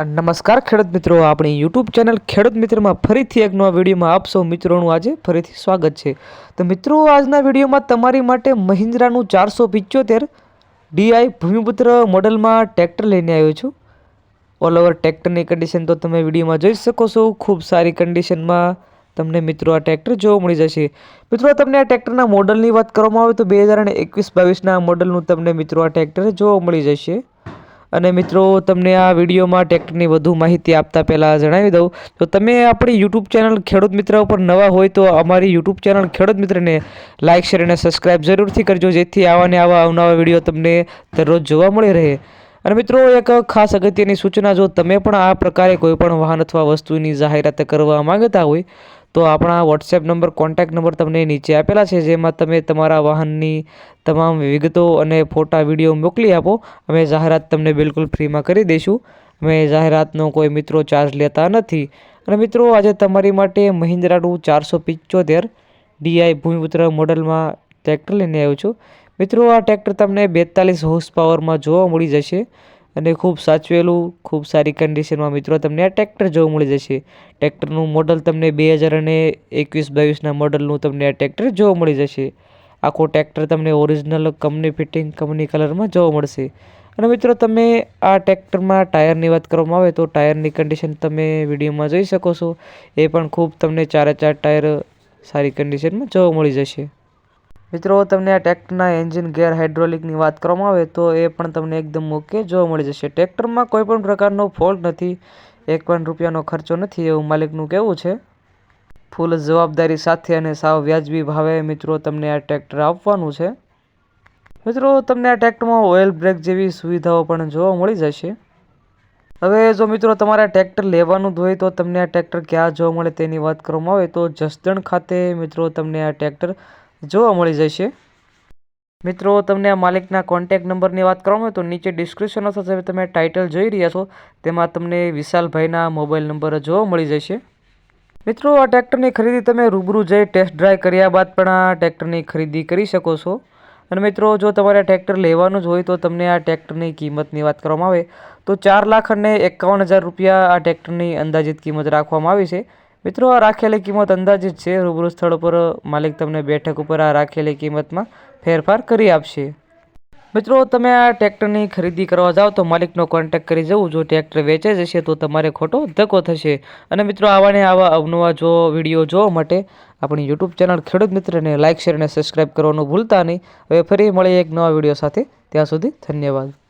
નમસ્કાર ખેડૂત મિત્રો, આપણી યુટ્યુબ ચેનલ ખેડૂત મિત્રમાં ફરીથી એક નવા વિડીયોમાં આપ સૌ મિત્રોનું આજે ફરીથી સ્વાગત છે. તો મિત્રો, આજના વિડીયોમાં તમારી માટે મહિન્દ્રાનું ચારસો પિચોતેર ડીઆઈ ભૂમિપુત્ર મોડલમાં ટ્રેક્ટર લઈને આવ્યો છું. ઓલ ઓવર ટ્રેક્ટરની કન્ડિશન તો તમે વિડીયોમાં જોઈ શકો છો. ખૂબ સારી કન્ડિશનમાં તમને મિત્રો આ ટ્રેક્ટર જોવા મળી જશે. મિત્રો, તમને આ ટ્રેક્ટરના મોડલની વાત કરવામાં આવે તો બે હજાર અને એકવીસ બાવીસના મોડલનું તમને મિત્રો આ ટ્રેક્ટર જોવા મળી જશે. અને મિત્રો, તમને આ વિડીયોમાં ટ્રેક્ટરની વધુ માહિતી આપતા પહેલાં જણાવી દઉં. તો તમે આપણી યુટ્યુબ ચેનલ ખેડૂત મિત્ર ઉપર નવા હોય તો અમારી યુટ્યુબ ચેનલ ખેડૂત મિત્રને લાઇક શેર અને સબસ્ક્રાઇબ જરૂરથી કરજો, જેથી આવા ને આવા અવનવા વીડિયો તમને દરરોજ જોવા મળી રહે. અને મિત્રો, એક ખાસ અગત્યની સૂચના, જો તમે પણ આ પ્રકારે કોઈપણ વાહન અથવા વસ્તુની જાહેરાત કરવા માંગતા હોય તો આપણા વોટ્સએપ નંબર કોન્ટેક્ટ નંબર તમને નીચે આપેલા છે, જેમાં તમે તમારા વાહનની તમામ વિગતો અને ફોટા, વીડિયો મોકલી આપો. અમે જાહેરાત તમને બિલકુલ ફ્રીમાં કરી દઈશું. અમે જાહેરાતનો કોઈ મિત્રો ચાર્જ લેતા નથી. અને મિત્રો, આજે તમારી માટે મહિન્દ્રાનું ચારસો પિચોતેર ડીઆઈ ભૂમિપુત્ર મોડલમાં ટ્રેક્ટર લઈને આવ્યો છું. મિત્રો, આ ટ્રેક્ટર તમને બેતાલીસ હોર્સ પાવરમાં જોવા મળી જશે. અને ખૂબ સાચવેલું, ખૂબ સારી કન્ડિશનમાં મિત્રો તમને આ ટ્રેક્ટર જોવા મળી જશે. ટ્રેક્ટરનું મોડલ તમને બે હજાર અને એકવીસ બાવીસના મોડલનું તમને આ ટ્રેક્ટર જોવા મળી જશે. આખો ટ્રેક્ટર તમને ઓરિજિનલ કંપની ફિટિંગ કંપની કલરમાં જોવા મળશે. અને મિત્રો તમે આ ટ્રેક્ટરમાં ટાયરની વાત કરવામાં આવે તો ટાયરની કન્ડિશન તમે વિડીયોમાં જોઈ શકો છો. એ પણ ખૂબ તમને ચારે ચાર ટાયર સારી કન્ડિશનમાં જોવા મળી જશે. મિત્રો, તમને આ ટ્રેક્ટરના એન્જિન ગેર હાઇડ્રોલિકની વાત કરવામાં આવે તો એ પણ તમને એકદમ ઓકે જોવા મળી જશે. ટ્રેક્ટરમાં કોઈ પણ પ્રકારનો ફોલ્ટ નથી, એક પણ રૂપિયાનો ખર્ચો નથી એવું માલિકનું કહેવું છે. ફૂલ જવાબદારી સાથે અને સાવ વ્યાજબી ભાવે મિત્રો, તમને આ ટ્રેક્ટર આપવાનું છે. મિત્રો, તમને આ ટ્રેક્ટરમાં ઓઇલ બ્રેક જેવી સુવિધાઓ પણ જોવા મળી જશે. હવે જો મિત્રો તમારે ટ્રેક્ટર લેવાનું જ હોય તો તમને આ ટ્રેક્ટર ક્યાં જોવા મળે તેની વાત કરવામાં આવે તો જસદણ ખાતે મિત્રો, તમને આ ટ્રેક્ટર જોવા મળી જશે. મિત્રો, તમને આ માલિકના કોન્ટેક નંબરની વાત કરવામાં હોય તો નીચે ડિસ્ક્રિપ્શન અથવા તમે ટાઇટલ જોઈ રહ્યા છો. તેમાં તમને વિશાલભાઈના મોબાઈલ નંબર જોવા મળી જશે. મિત્રો, આ ટ્રેક્ટરની ખરીદી તમે રૂબરૂ જઈ ટેસ્ટ ડ્રાઈવ કર્યા બાદ પણ આ ટ્રેક્ટરની ખરીદી કરી શકો છો. અને મિત્રો, જો તમારે ટ્રેક્ટર લેવાનું જ હોય તો તમને આ ટ્રેક્ટરની કિંમતની વાત કરવામાં આવે તો ચાર લાખ અને એકાવન હજાર રૂપિયા આ ટ્રેક્ટરની અંદાજિત કિંમત રાખવામાં આવી છે. મિત્રો, આ રાખેલી કિંમત અંદાજિત છે. રૂબરૂ સ્થળ પર માલિક તમને બેઠક ઉપર આ રાખેલી કિંમતમાં ફેરફાર કરી આપશે. મિત્રો, તમે આ ટ્રેક્ટરની ખરીદી કરવા જાઓ તો માલિકનો કોન્ટેક્ટ કરી જવું. જો ટ્રેક્ટર વેચાઈ જશે તો તમારે ખોટો ધક્કો થશે. અને મિત્રો આવા ને આવા અવનવા જો વીડિયો જોવા માટે આપણી યુટ્યુબ ચેનલ ખેડૂત મિત્રને લાઇક શેર અને સબસ્ક્રાઇબ કરવાનું ભૂલતા નહીં. હવે ફરી મળીએ એક નવા વીડિયો સાથે. ત્યાં સુધી ધન્યવાદ.